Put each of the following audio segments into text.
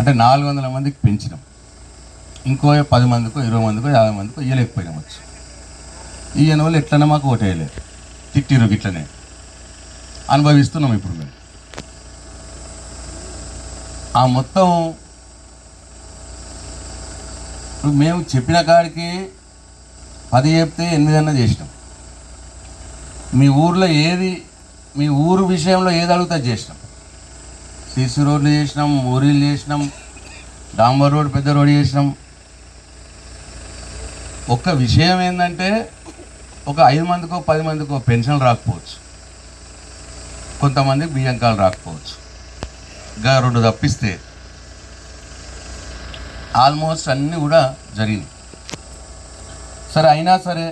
అంటే నాలుగు వందల మందికి పెంచినాం. ఇంకో పది మందికో ఇరవై మందికో యాభై మందికో ఇయ్యలేకపోయినాం వచ్చి. ఈయన వాళ్ళు ఎట్లనే మాకు ఓటేయలేదు తిట్టిరు గిట్లనే. అనుభవిస్తున్నాం ఇప్పుడు మేము. ఆ మొత్తం ఇప్పుడు మేము చెప్పిన కాడికి పది చెప్తే ఎనిమిది అన్న చేసినాం. మీ ఊర్లో ఏది మీ ఊరు విషయంలో ఏది అడుగుతా చేసినాం. సీసీ రోడ్లు చేసినాం మోరీలు చేసినాం డాంబర్ రోడ్ పెద్ద రోడ్ చేసినాం. ఒక్క విషయం ఏంటంటే ఒక ఐదు మందికో పది మందికో పెన్షన్ రాకపోవచ్చు. కొంతమంది బియ్యం కాలు రాకపోవచ్చు. ఇంకా రెండు తప్పిస్తే ఆల్మోస్ట్ అన్నీ కూడా జరిగినాయి సరే అయినా సరే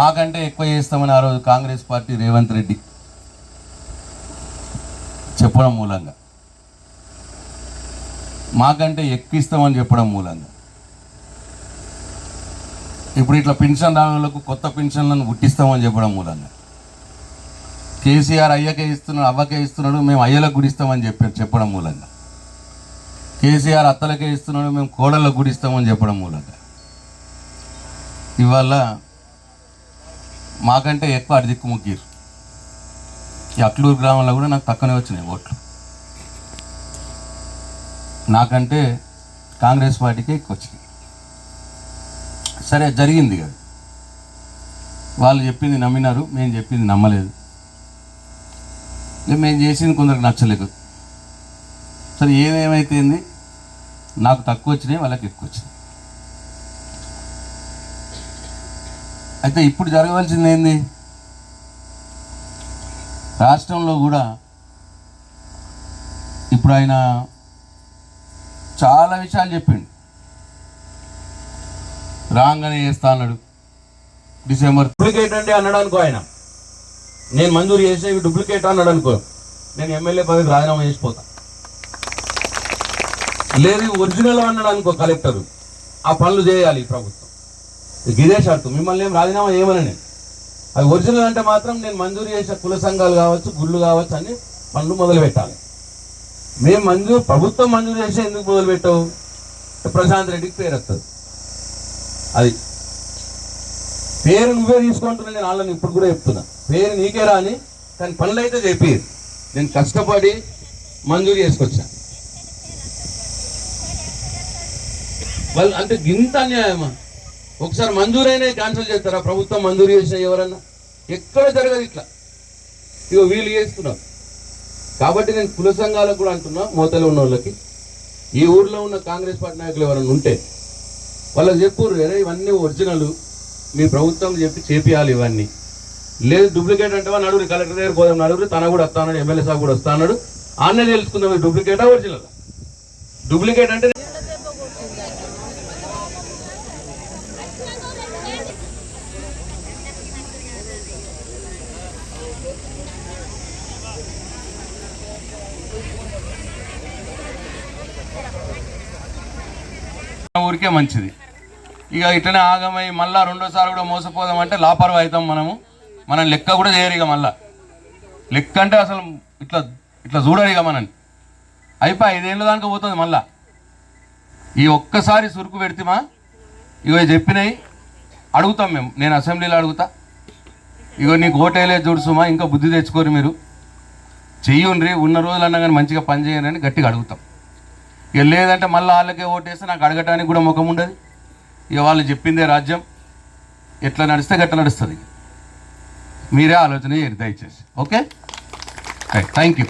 మాకంటే ఎక్కువ చేస్తామని ఆ రోజు కాంగ్రెస్ పార్టీ రేవంత్ రెడ్డి చెప్పడం మూలంగా. మాకంటే ఎక్కువ ఇస్తామని చెప్పడం మూలంగా. ఇప్పుడు ఇట్లా పెన్షన్ రావాలకు కొత్త పెన్షన్లను గుట్టిస్తామని చెప్పడం మూలంగా. కేసీఆర్ అయ్యకే ఇస్తున్నాడు అవ్వకే ఇస్తున్నాడు మేము అయ్యలకు గుడిస్తామని చెప్పారు చెప్పడం మూలంగా. కేసీఆర్ అత్తలకే ఇస్తున్నాడు మేము కోడళ్ళకు గుడిస్తామని చెప్పడం మూలంగా. ఇవాళ మాకంటే ఎక్కువ అడిదిక్కు దిక్కు ఈ అట్లూరు గ్రామంలో కూడా నాకు తక్కువనే వచ్చినాయి ఓట్లు. నాకంటే కాంగ్రెస్ పార్టీకి ఎక్కువ వచ్చినాయి సరే జరిగింది కదా వాళ్ళు చెప్పింది నమ్మినారు మేము చెప్పింది నమ్మలేదు. ఇక మేము చేసింది కొందరికి నచ్చలేదు. సరే ఏమేమైతేంది? నాకు తక్కువ వచ్చినాయి వాళ్ళకి ఎక్కువ వచ్చినాయి అయితే ఇప్పుడు జరగవలసింది ఏంది? రాష్ట్రంలో కూడా ఇప్పుడు ఆయన చాలా విషయాలు చెప్పిండు. రాగానే చేస్తా అన్నాడు. డిసెంబర్ డూప్లికేట్ అంటే అన్నాడు అనుకో ఆయన. నేను మంజూరు చేసే డూప్లికేట్ అన్నాడు అనుకో నేను ఎమ్మెల్యే పదవికి రాజీనామా చేసిపోతా లేదు ఒరిజినల్ అన్నాడు అనుకో కలెక్టర్. ఆ పనులు చేయాలి ప్రభుత్వం. ఇక ఇదే షరతు. మిమ్మల్ని ఏం రాజీనామా చేయమని నేను. అవి ఒరిజినల్ అంటే మాత్రం నేను మంజూరు చేసే కుల సంఘాలు కావచ్చు గుళ్ళు కావచ్చు అని పనులు మొదలు పెట్టాలి మేము మంజూరు ప్రభుత్వం మంజూరు చేసే ఎందుకు మొదలు పెట్టావు ప్రశాంత్ రెడ్డికి పేరు వస్తుంది అది. పేరు నువ్వే తీసుకుంటున్నా నేను వాళ్ళని ఇప్పుడు కూడా చెప్తున్నా. పేరు నీకే రాని కానీ పనులు అయితే చెప్పి నేను కష్టపడి మంజూరు చేసుకొచ్చా. వాళ్ళు అంటే గింత అన్యాయమా ఒకసారి మంజూరైనా క్యాన్సిల్ చేస్తారా? ప్రభుత్వం మంజూరు చేసిన ఎవరన్నా? ఎక్కడ జరగదు ఇట్లా. ఇగో వీళ్ళు చేస్తున్నారు. కాబట్టి నేను కుల సంఘాలకు కూడా అంటున్నా మోతలు ఉన్న వాళ్ళకి. ఈ ఊర్లో ఉన్న కాంగ్రెస్ పార్టీ నాయకులు ఎవరైనా ఉంటే వాళ్ళకి చెప్పుర్రు అరే ఇవన్నీ ఒరిజినల్. మీ ప్రభుత్వం చెప్పి చేపియాలి ఇవన్నీ. లేదు డూప్లికేట్ అంటే నడుగురు కలెక్టర్ దగ్గర పోదాం నడుగురు తన కూడా వస్తాడు ఎమ్మెల్యే సాబ్ కూడా వస్తాడు ఆన్నే తెలుసుకుందాం డూప్లికేటా ఒరిజినల్? డూప్లికేట్ అంటే ఊరికే మంచిది. ఇక ఇట్లనే ఆగమై మళ్ళా రెండోసారి కూడా మోసపోదాం అంటే అవుతాం మనము. మనం లెక్క కూడా చేయరు ఇక మళ్ళా. లెక్క అంటే అసలు ఇట్లా ఇట్లా చూడరు ఇక మనని అయిపోయి ఐదేళ్ళ దానికి పోతుంది మళ్ళా. ఈ ఒక్కసారి సురుకు పెడితేమా? ఇగో చెప్పినాయి. అడుగుతాం మేము. నేను అసెంబ్లీలో అడుగుతా. ఇగో నీకు ఓటేలే చూడుసుమా ఇంకా బుద్ధి తెచ్చుకోరు మీరు. చెయ్యుండ్రి ఉన్న రోజులన్నా కానీ మంచిగా పని చేయండి గట్టిగా అడుగుతాం. ఇక లేదంటే మళ్ళీ వాళ్ళకే ఓటేస్తే నాకు అడగటానికి కూడా ముఖం ఉండదు. ఇక వాళ్ళు చెప్పిందే రాజ్యం. ఎట్లా నడిస్తే గట్ల నడుస్తుంది. మీరే ఆలోచన చేయరు దయచేసి. ఓకే? థ్యాంక్ యూ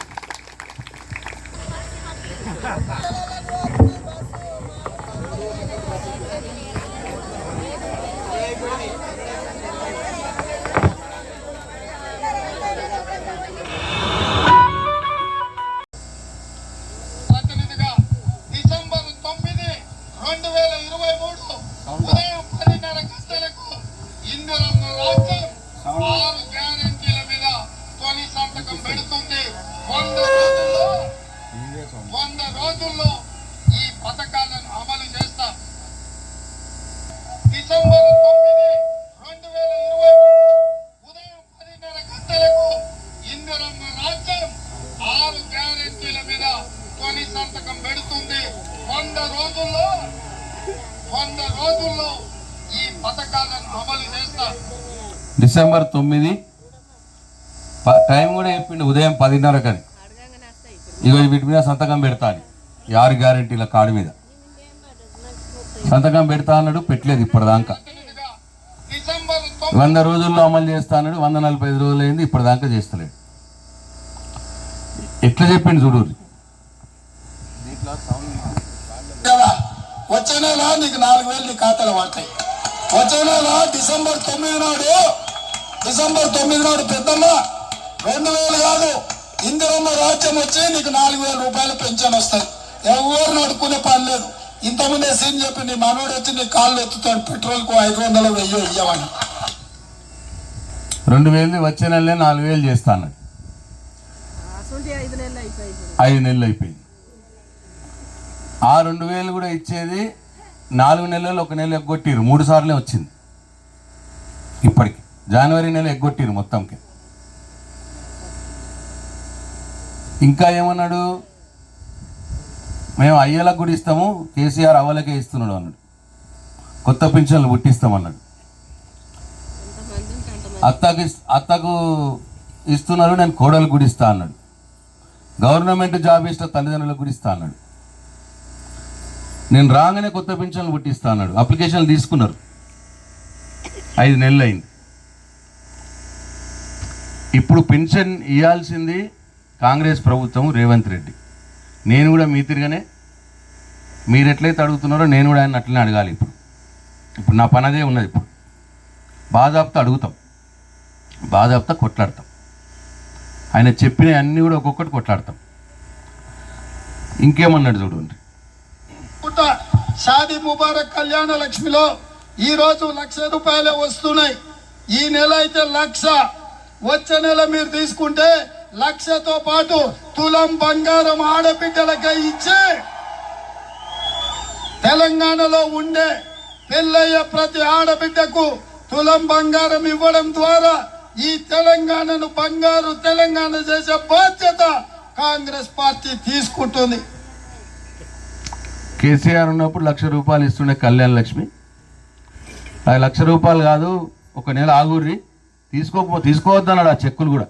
డిసెంబర్ తొమ్మిది టైం కూడా చెప్పిండు ఉదయం పదిన్నరకని. ఇగో వీటి మీద సంతకం పెడతా అని. ఆరు గ్యారెంటీల కార్డు మీద. సంతకం పెడతా అన్నాడు పెట్టలేదు ఇప్పటిదాకా. వంద రోజుల్లో అమలు చేస్తా అన్నాడు వంద నలభై ఐదు రోజులు అయింది ఇప్పటిదాకా చేస్తలేడు. ఎట్లా చెప్పిండు చూడు. వచ్చే నెల నీకు నాలుగు వేలు నీ ఖాతాలో పడతాయి. వచ్చే నెల డిసెంబర్ తొమ్మిది నాడు డిసెంబర్ తొమ్మిది నాడు పెద్దమ్మ రెండు వేలు కాదు. ఇందిరమ్మ రాజ్యం వచ్చి నీకు నాలుగు వేల రూపాయల పెన్షన్ వస్తుంది ఎవరు నడుకునే పని లేదు. ఇంతకుముందే సీన్ చెప్పి నీ మనోడు వచ్చి నీ కాళ్ళు ఎత్తుతాడు పెట్రోల్కు ఐదు వందలు వెయ్యి ఇయ్యమని. రెండు వేలు వచ్చే నెలలే నాలుగు వేలు చేస్తా అన్నాడు అసలు ఐదు నెలలు అయిపోయింది. ఐదు నెలలు అయిపోయింది. ఆ రెండు వేలు కూడా ఇచ్చేది నాలుగు నెలలు ఒక నెల ఎగ్గొట్టిరు. మూడు సార్లే వచ్చింది. ఇప్పటికి. జనవరి నెల ఎగ్గొట్టిరు మొత్తంకి. ఇంకా ఏమన్నాడు? మేము అయ్యేలకు కూడా ఇస్తాము కేసీఆర్ అవ్వలకే ఇస్తున్నాడు అన్నాడు. కొత్త పింఛన్లు పుట్టిస్తామన్నాడు. అత్తకు అత్తకు ఇస్తున్నారు నేను కోడలు కూడా ఇస్తా అన్నాడు. గవర్నమెంట్ జాబ్ ఇస్తా తల్లిదండ్రులకు కూడా ఇస్తా అన్నాడు. నేను రాగానే కొత్త పింఛన్లు పుట్టిస్తా అన్నాడు. అప్లికేషన్లు తీసుకున్నారు. ఐదు నెలలు అయింది. ఇప్పుడు పెన్షన్ ఇవ్వాల్సింది కాంగ్రెస్ ప్రభుత్వం రేవంత్ రెడ్డి. నేను కూడా మీ తిరగనే మీరు ఎట్లయితే అడుగుతున్నారో నేను కూడా ఆయన అట్లనే అడగాలి ఇప్పుడు. ఇప్పుడు నా పని అదే ఉన్నది ఇప్పుడు. బాధాప్త అడుగుతాం. బాధాప్త కొట్లాడతాం. ఆయన చెప్పిన అన్నీ కూడా ఒక్కొక్కటి కొట్లాడతాం. ఇంకేమన్నాడు చూడండి పుట్ట షాదీ ముబారక్ కళ్యాణ లక్ష్మిలో ఈ రోజు లక్ష రూపాయలే వస్తున్నాయి. ఈ నెల అయితే లక్ష. వచ్చే నెల మీరు తీసుకుంటే లక్షతో పాటు తులం బంగారం ఆడబిడ్డలకై ఇచ్చి తెలంగాణలో ఉండే పెళ్ళయ్య ప్రతి ఆడబిడ్డకు తులం బంగారం ఇవ్వడం ద్వారా ఈ తెలంగాణను బంగారు తెలంగాణ చేసే బాధ్యత కాంగ్రెస్ పార్టీ తీసుకుంటుంది. కేసీఆర్ ఉన్నప్పుడు లక్ష రూపాయలు ఇస్తుండే కళ్యాణ లక్ష్మి ఆ లక్ష రూపాయలు కాదు ఒక నెల ఆగుర్రి. తీసుకోపో తీసుకోవద్దన్నాడు ఆ చెక్కులు కూడా.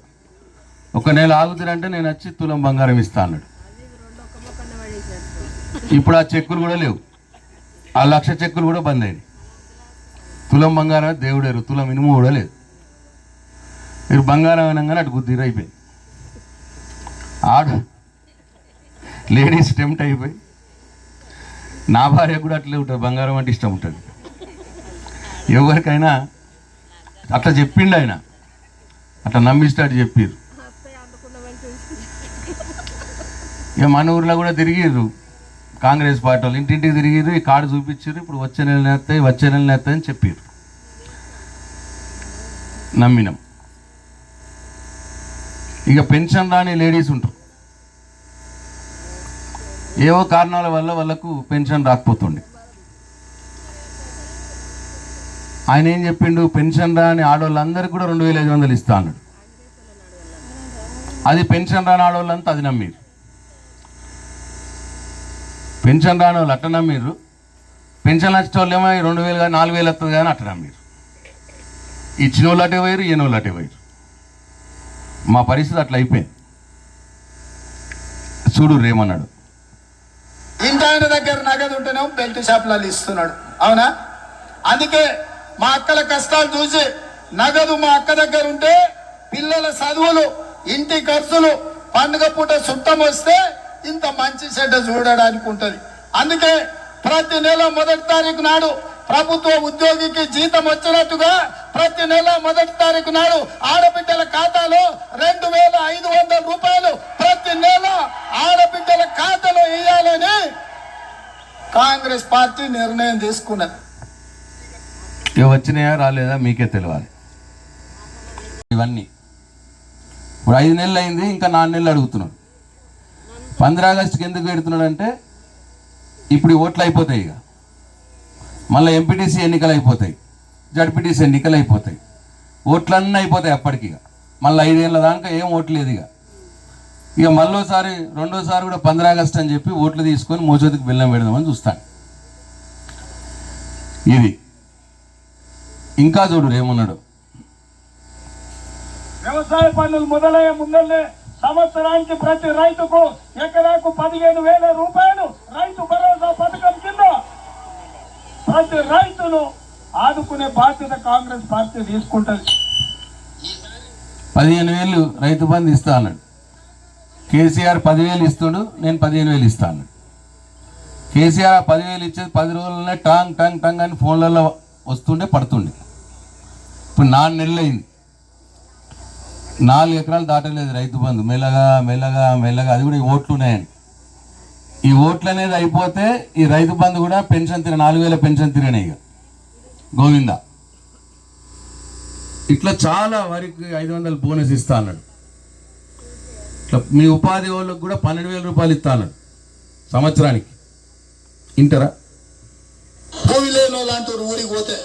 ఒక నెల ఆగుతారంటే నేను వచ్చి తులం బంగారం ఇస్తా అన్నాడు. ఇప్పుడు ఆ చెక్కులు కూడా లేవు. ఆ లక్ష చెక్కులు కూడా బంద్ అయినాయి. తులం బంగారం దేవుడేరు తులం ఇనుము కూడా లేదు. మీరు బంగారం అనగానే అటు గుద్దిరు అయిపోయింది. ఆడ లేడీస్ టెంప్ట్ అయిపోయి నా భార్య కూడా అట్లే ఉంటుంది బంగారం అంటే ఇష్టం ఉంటుంది. ఎవరికైనా అట్లా చెప్పిండు ఆయన. అట్లా నమ్మిస్తాడు చెప్పిర్రు ఇక మన ఊర్లో కూడా తిరిగిర్రు. కాంగ్రెస్ పార్టీ వాళ్ళు ఇంటింటికి తిరిగిర్రు. ఈ కార్డు చూపించారు ఇప్పుడు వచ్చే నెల నేస్తాయి వచ్చే నెల నేస్తాయి అని చెప్పారు నమ్మినాం. ఇక పెన్షన్ రాని లేడీస్ ఉంటారు. ఏవో కారణాల వల్ల వాళ్ళకు పెన్షన్ రాకపోతుండే. ఆయన ఏం చెప్పిండు? పెన్షన్ రాని ఆడవాళ్ళందరికీ కూడా రెండు వేల ఐదు వందలు ఇస్తా అన్నాడు అది పెన్షన్ రాని ఆడవాళ్ళంతా అది నమ్మిరు. పెన్షన్ రాని వాళ్ళు అట్ట నమ్మిర్రు పెన్షన్ వచ్చిన వాళ్ళు ఏమో రెండు వేలు కానీ నాలుగు వేలు వస్తుంది కానీ అట్ట నమ్మిరు. ఇచ్చిన వాళ్ళు అటే పోయారు ఈయన వాళ్ళు అటే పోయారు మా పరిస్థితి అట్లా అయిపోయింది. చూడు రేమన్నాడు. ఇంత ఆయన దగ్గర నగదు ఉంటేనేమో బెల్ట్ షాపులలో ఇస్తున్నాడు. అవునా? అందుకే మా అక్కల కష్టాలు చూసి నగదు మా అక్క దగ్గర ఉంటే పిల్లల చదువులు ఇంటి ఖర్చులు పండుగ పూట సుట్టం వస్తే ఇంత మంచి చెడ్డ చూడడానికి ఉంటుంది. అందుకే ప్రతి నెల మొదటి తారీఖు నాడు ప్రభుత్వ ఉద్యోగికి జీతం వచ్చినట్టుగా ప్రతి నెల మొదటి తారీఖు నాడు ఆడబిడ్డల ఖాతాలో రెండు వేల ఐదు వందల రూపాయలు ప్రతి నెల ఆడబిడ్డల ఖాతాలో వేయాలని కాంగ్రెస్ పార్టీ నిర్ణయం తీసుకున్నది. ఇక వచ్చినాయా రాలేదా మీకే తెలియాలి ఇవన్నీ. ఇప్పుడు ఐదు నెలలు అయింది ఇంకా నాలుగు నెలలు అడుగుతున్నాడు పంద్రా ఆగస్టుకి ఎందుకు పెడుతున్నాడు అంటే ఇప్పుడు ఓట్లు అయిపోతాయి ఇక. మళ్ళీ ఎంపీటీసీ ఎన్నికలు అయిపోతాయి జడ్పీటీసీ ఎన్నికలు అయిపోతాయి. ఓట్లన్నీ అయిపోతాయి అప్పటికి ఇక. మళ్ళీ ఐదేళ్ళ దాకా ఏం ఓట్లేదు ఇక. ఇక మళ్ళోసారి రెండోసారి కూడా పంద్రా ఆగస్టు అని చెప్పి ఓట్లు తీసుకొని మోచోతికి బిల్లం పెడదామని చూస్తాను. ఇది. ఇంకా చూడు ఏమన్నాడు వ్యవసాయ పనులు మొదలయ్యే ముందల్లే సంవత్సరానికి ప్రతి రైతుకు ఎకరాకు పదిహేను వేల రూపాయలు రైతు భరోసా పథకం కింద ప్రతి రైతును ఆదుకునే బాధ్యత కాంగ్రెస్ పార్టీ తీసుకుంటది. పదిహేను వేలు రైతు బంధు ఇస్తా అన్నాడు. కేసీఆర్ పదివేలు ఇస్తుడు నేను పదిహేను వేలు ఇస్తా అన్నాడు. కేసీఆర్ పదివేలు ఇచ్చేది పది రోజులనే టాంగ్ టంగ్ టంగ్ అని ఫోన్లలో వస్తుండే పడుతుండే. ఇప్పుడు నాలుగు నెలలు అయింది. నాలుగు ఎకరాలు దాటలేదు రైతు బంధు. మెల్లగా మెల్లగా మెల్లగా అది కూడా ఈ ఓట్లు ఉన్నాయండి. ఈ ఓట్లు అనేది అయిపోతే ఈ రైతు బంధు కూడా పెన్షన్ తిన నాలుగు వేల పెన్షన్ తిరిగినాయి ఇక. గోవిందా. ఇట్లా చాలా వరకు ఐదు వందలు బోనస్ ఇస్తా అన్నాడు. ఇట్లా మీ ఉపాధి వాళ్ళకి కూడా పన్నెండు వేల రూపాయలు ఇస్తా అన్నాడు. సంవత్సరానికి. ఇంటరా? లాంటి ఊరికి పోతే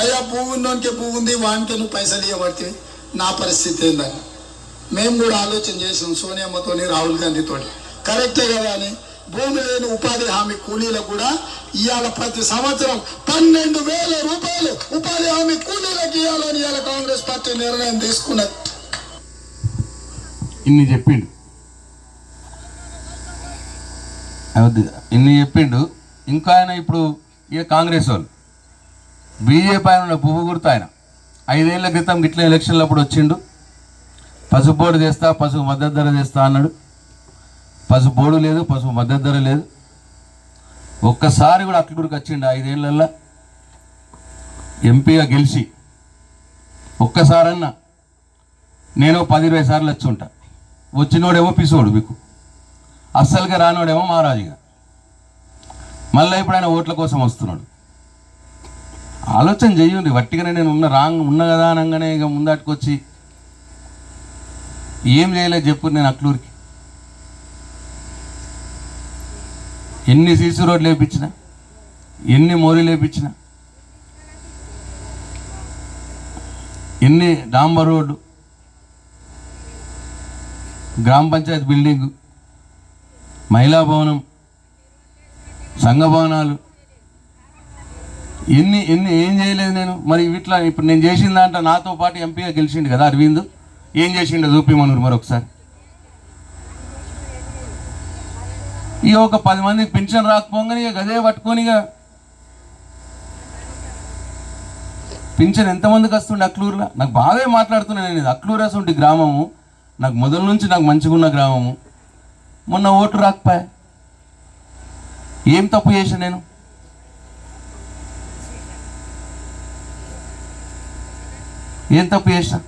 అయ్యా భూమి ఉన్నోనికి భూమి ఉంది వానికే నువ్వు పైసలు ఇవ్వబడితే నా పరిస్థితి ఏందని మేము కూడా ఆలోచన చేసాం సోనియామ్మతోని రాహుల్ గాంధీతో కరెక్టే కదా అని. భూమి లేని ఉపాధి హామీ కూలీలకు కూడా ఇవాళ ప్రతి సంవత్సరం పన్నెండు వేల రూపాయలు ఉపాధి హామీ కూలీలకు ఇవ్వాలని ఇవాళ కాంగ్రెస్ పార్టీ నిర్ణయం తీసుకున్నది. ఇన్ని చెప్పిండు. ఇన్ని చెప్పిండు. ఇంకా ఆయన ఇప్పుడు ఇక కాంగ్రెస్ వాళ్ళు. బీజేపీ ఆయన పువ్వు గుర్తు ఆయన. ఐదేళ్ళ క్రితం గిట్ల ఎలక్షన్లు అప్పుడు వచ్చిండు. పసుపు బోర్డు చేస్తా పసుపు మద్దతు ధర చేస్తా అన్నాడు. పసుపు బోర్డు లేదు పసుపు మద్దతు ధర లేదు. ఒక్కసారి కూడా అక్కడికి వచ్చిండు ఐదేళ్ళల్లో. ఎంపీగా గెలిచి ఒక్కసారన్నా నేను పది ఇరవై సార్లు వచ్చి ఉంటా. వచ్చినోడేమో పిసోడు మీకు. అస్సలుగా రానోడేమో మహారాజుగా. మళ్ళీ ఇప్పుడు ఆయన ఓట్ల కోసం వస్తున్నాడు. ఆలోచన చేయండి. వట్టిగానే నేను ఉన్న రాంగ్ ఉన్న కదా అనగానే ఇక ముందాటుకొచ్చి ఏం చేయలేదు చెప్పు నేను అట్లూరికి ఎన్ని సీసీ రోడ్లు వేపించిన ఎన్ని మోరీలు వేపించిన ఎన్ని డాంబర్ రోడ్డు గ్రామ పంచాయతీ బిల్డింగ్ మహిళా భవనం సంఘ భవనాలు ఎన్ని ఎన్ని ఏం చేయలేదు నేను. మరి వీటిలో ఇప్పుడు నేను చేసిన దాంట్లో నాతో పాటు ఎంపీగా గెలిచిండు కదా అరవింద్. ఏం చేసిండో చూపిమనురు మరొకసారి? ఇక ఒక పది మందికి పెన్షన్ రాకపోగానే ఇక గదే పట్టుకొని ఇక పింఛన్ ఎంతమందికి వస్తుండే అక్లూరులో? నాకు బాగా మాట్లాడుతున్నాను నేను అక్లూరు అసలు గ్రామము. నాకు మొదల నుంచి నాకు మంచిగా ఉన్న గ్రామము. మొన్న ఓటు రాకపోయా? ఏం తప్పు చేశాను నేను? ఏం తప్పు చేసిన?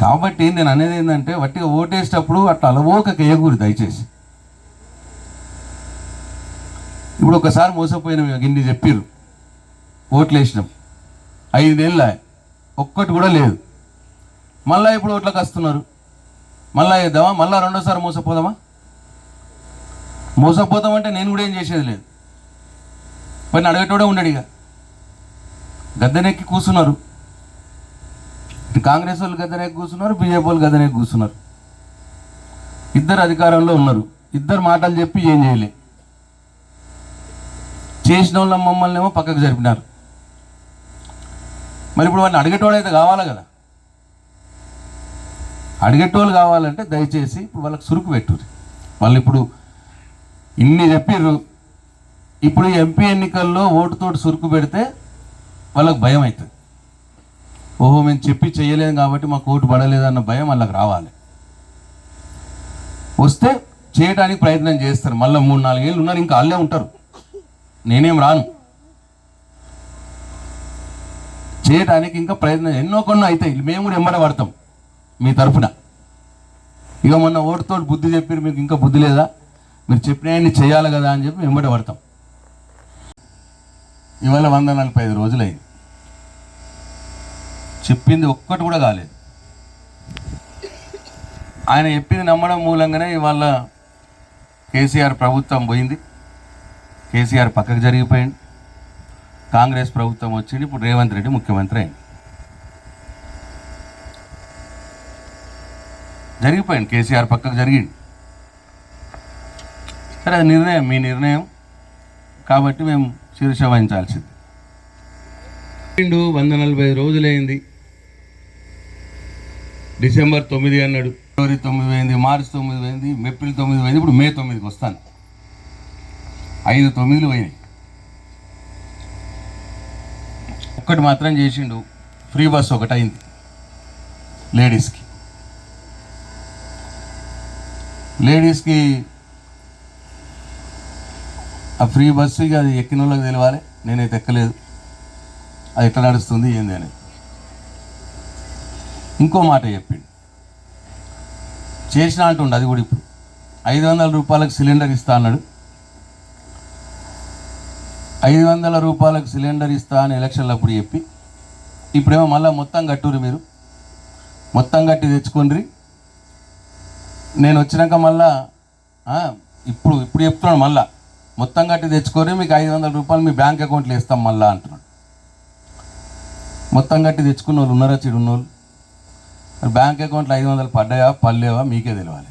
కాబట్టి నేను అనేది ఏంటంటే వట్టిగా ఓటేసేటప్పుడు అట్లా అలవోక కేయకూరి దయచేసి. ఇప్పుడు ఒకసారి మోసపోయిన ఇక గిన్ని చెప్పిర్రు. ఓట్లు వేసినాం. ఐదు నెలల. ఒక్కటి కూడా లేదు. మళ్ళా ఇప్పుడు ఓట్లకు వస్తున్నారు? మళ్ళా వేద్దామా? మళ్ళీ రెండోసారి మోసపోదామా? మోసపోతామంటే నేను కూడా ఏం చేసేది లేదు. పని అడగటోడే ఉండడు ఇక. గద్దెనెక్కి కూర్చున్నారు. ఇటు కాంగ్రెస్ వాళ్ళు గద్దెనెక్కి కూర్చున్నారు బీజేపీ వాళ్ళు గద్దెనెక్కి కూర్చున్నారు. ఇద్దరు అధికారంలో ఉన్నారు. ఇద్దరు మాటలు చెప్పి ఏం చేయలే. చేసిన వాళ్ళ మమ్మల్ని ఏమో పక్కకు జరిపినారు. మరి ఇప్పుడు వాడిని అడిగేటోడైతే కావాలి కదా. అడిగేటోళ్ళు కావాలంటే దయచేసి ఇప్పుడు వాళ్ళకి సురుకు పెట్టుర్రి వాళ్ళు ఇప్పుడు ఇన్ని చెప్పిర్రు. ఇప్పుడు ఎంపీ ఎన్నికల్లో ఓటుతోటి సురుకు పెడితే వాళ్ళకు భయం అవుతుంది. ఓహో మేము చెప్పి చేయలేము కాబట్టి మాకు ఓటు పడలేదన్న భయం వాళ్ళకి రావాలి. వస్తే చేయడానికి ప్రయత్నం చేస్తారు. మళ్ళీ మూడు నాలుగేళ్ళు ఉన్నారు ఇంకా వాళ్ళే ఉంటారు. నేనేం రాను. చేయడానికి ఇంకా ప్రయత్నం ఎన్నో కొన్ని అవుతాయి మేము కూడా ఎంబడ పడతాం మీ తరఫున ఇక మొన్న ఓటుతో బుద్ధి చెప్పారు మీకు ఇంకా బుద్ధి లేదా? మీరు చెప్పినవన్నీ చేయాలి కదా అని చెప్పి వెంబడి పడతాం. ఇవాళ వంద నలభై ఐదు రోజులైంది. చెప్పింది ఒక్కటి కూడా కాలేదు. ఆయన చెప్పింది నమ్మడం మూలంగానే ఇవాళ కేసీఆర్ ప్రభుత్వం పోయింది. కేసీఆర్ పక్కకు జరిగిపోయింది. కాంగ్రెస్ ప్రభుత్వం వచ్చింది. ఇప్పుడు రేవంత్ రెడ్డి ముఖ్యమంత్రి అయింది. జరిగిపోయింది. కేసీఆర్ పక్కకు జరిగింది. సరే అది నిర్ణయం. మీ నిర్ణయం. కాబట్టి మేము శీర్ష వహించాల్సింది. రెండు వంద నలభై రోజులైంది. డిసెంబర్ తొమ్మిది అన్నాడు. ఫిబ్రవరి తొమ్మిది పోయింది మార్చి తొమ్మిది పోయింది ఏప్రిల్ తొమ్మిది పోయింది ఇప్పుడు మే తొమ్మిదికి వస్తాను. ఐదు తొమ్మిదిలు పోయినాయి. ఒక్కటి మాత్రం చేసిండు ఫ్రీ బస్ ఒకటి అయింది లేడీస్కి. లేడీస్కి ఆ ఫ్రీ బస్సు ఇక అది ఎక్కిన వాళ్ళకి తెలియాలి నేనైతే ఎక్కలేదు. అది ఎట్లా నడుస్తుంది ఏంది అని. ఇంకో మాట చెప్పిండు. చేసిన అంటుండు అది కూడా ఇప్పుడు. ఐదు వందల రూపాయలకు సిలిండర్ ఇస్తా అన్నాడు. ఐదు వందల రూపాయలకు సిలిండర్ ఇస్తా అని ఎలక్షన్లు అప్పుడు చెప్పి ఇప్పుడేమో మళ్ళీ మొత్తం కట్టురు మీరు. మొత్తం కట్టి తెచ్చుకోండి నేను వచ్చినాక మళ్ళా ఇప్పుడు ఇప్పుడు చెప్తున్నాను మళ్ళా. మొత్తం కట్టి తెచ్చుకొని మీకు ఐదు వందల రూపాయలు మీ బ్యాంక్ అకౌంట్లో ఇస్తాం మళ్ళా అంటున్నాడు. మొత్తం కట్టి తెచ్చుకున్న వాళ్ళు ఉన్నారా చెడు ఉన్నోళ్ళు? బ్యాంక్ అకౌంట్లో ఐదు వందలు పడ్డాయా పడలేవా? మీకే తెలియాలి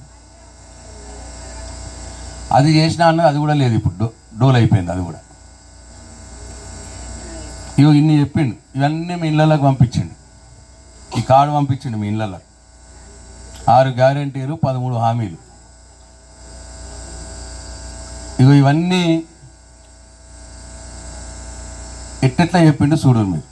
అది చేసినా అన్నది అది కూడా లేదు ఇప్పుడు. డో డోల్ అయిపోయింది అది కూడా. ఇగో ఇన్ని చెప్పిండు. ఇవన్నీ మీ ఇళ్ళలోకి పంపించిండు. ఈ కార్డు పంపించిండు మీ ఇళ్ళలో ఆరు గ్యారంటీలు పదమూడు హామీలు. ఇగో ఇవన్నీ ఎట్టెట్లా చెప్పిండు చూడండి మీరు.